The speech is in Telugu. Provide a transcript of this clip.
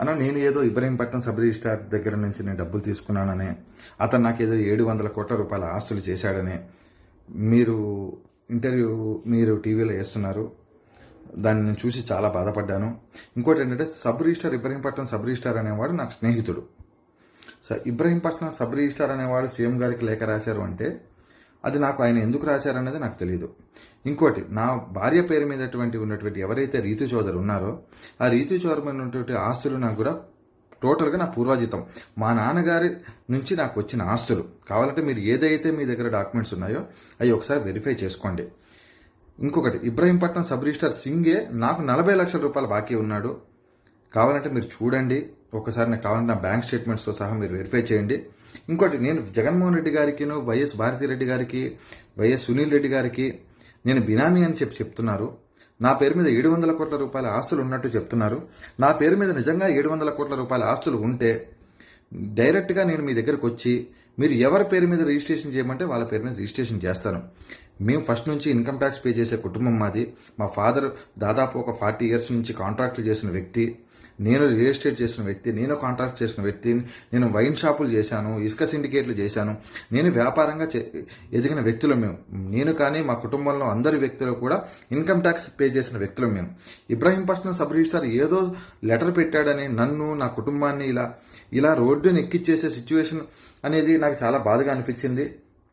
అన్న నేను ఏదో ఇబ్రహీంపట్నం సబ్ రిజిస్టార్ దగ్గర నుంచి నేను డబ్బులు తీసుకున్నాననే అతను నాకు ఏదో ఏడు వందల కోట్ల రూపాయల ఆస్తులు చేశాడని మీరు ఇంటర్వ్యూ మీరు టీవీలో వేస్తున్నారు దాన్ని నేను చూసి చాలా బాధపడ్డాను. ఇంకోటి ఏంటంటే sub registrar Ibrahimpatnam sub registrar అనేవాడు నాకు స్నేహితుడు. సార్ ఇబ్రహీంపట్నం సబ్ రిజిస్టార్ అనేవాడు సీఎం గారికి లేఖ రాశారు అంటే అది నాకు ఆయన ఎందుకు రాశారనేది నాకు తెలియదు ఇంకోటి నా భార్య పేరు మీదటువంటి ఉన్నటువంటి ఎవరైతే రీతు చౌదరి ఉన్నారో ఆ రీతు చౌదరి ఉన్నటువంటి ఆస్తులు నాకు కూడా టోటల్గా నా పూర్వాజితం. మా నాన్నగారి నుంచి నాకు వచ్చిన ఆస్తులు. కావాలంటే మీరు ఏదైతే మీ దగ్గర డాక్యుమెంట్స్ ఉన్నాయో అవి ఒకసారి వెరిఫై చేసుకోండి. ఇంకొకటి ఇబ్రహీంపట్నం సబ్ రిజిస్టర్ సింగే నాకు నలభై లక్షల రూపాయలు బాకీ ఉన్నాడు. కావాలంటే మీరు చూడండి. ఒకసారి నాకు కావాలంటే నా బ్యాంక్ స్టేట్మెంట్స్తో సహా మీరు వెరిఫై చేయండి. ఇంకోటి నేను జగన్మోహన్ రెడ్డి గారికి వైఎస్ భారతిరెడ్డి గారికి వైఎస్ సునీల్ రెడ్డి గారికి నేను బినామీ అని చెప్పి చెప్తున్నారు. నా పేరు మీద ఏడు వందల కోట్ల రూపాయల ఆస్తులు ఉన్నట్టు చెప్తున్నారు. నా పేరు మీద నిజంగా ఏడు వందల కోట్ల రూపాయల ఆస్తులు ఉంటే డైరెక్ట్గా నేను మీ దగ్గరకు వచ్చి మీరు ఎవరి పేరు మీద రిజిస్ట్రేషన్ చేయమంటే వాళ్ళ పేరు మీద రిజిస్ట్రేషన్ చేస్తాను. మేము ఫస్ట్ నుంచి ఇన్కమ్ ట్యాక్స్ పే చేసే కుటుంబం మాది. మా ఫాదర్ దాదాపు ఒక ఫార్టీ ఇయర్స్ నుంచి కాంట్రాక్ట్లు చేసిన వ్యక్తి. నేను రియల్ ఎస్టేట్ చేసిన వ్యక్తి నేను కాంట్రాక్ట్ చేసిన వ్యక్తి నేను వైన్ షాపులు చేశాను ఇసుక సిండికేట్లు చేశాను. నేను వ్యాపారంగా చే- ఎదిగిన వ్యక్తులు మేము. నేను కానీ మా కుటుంబంలో అందరి వ్యక్తులు కూడా ఇన్కమ్ ట్యాక్స్ పే చేసిన వ్యక్తులు మేము. ఇబ్రాహీంపట్నం సబ్ రిజిస్టార్ ఏదో లెటర్ పెట్టాడని నన్ను నా కుటుంబాన్ని ఇలా ఇలా రోడ్డుని ఎక్కిచ్చేసే సిచ్యువేషన్ అనేది నాకు చాలా బాధగా అనిపించింది.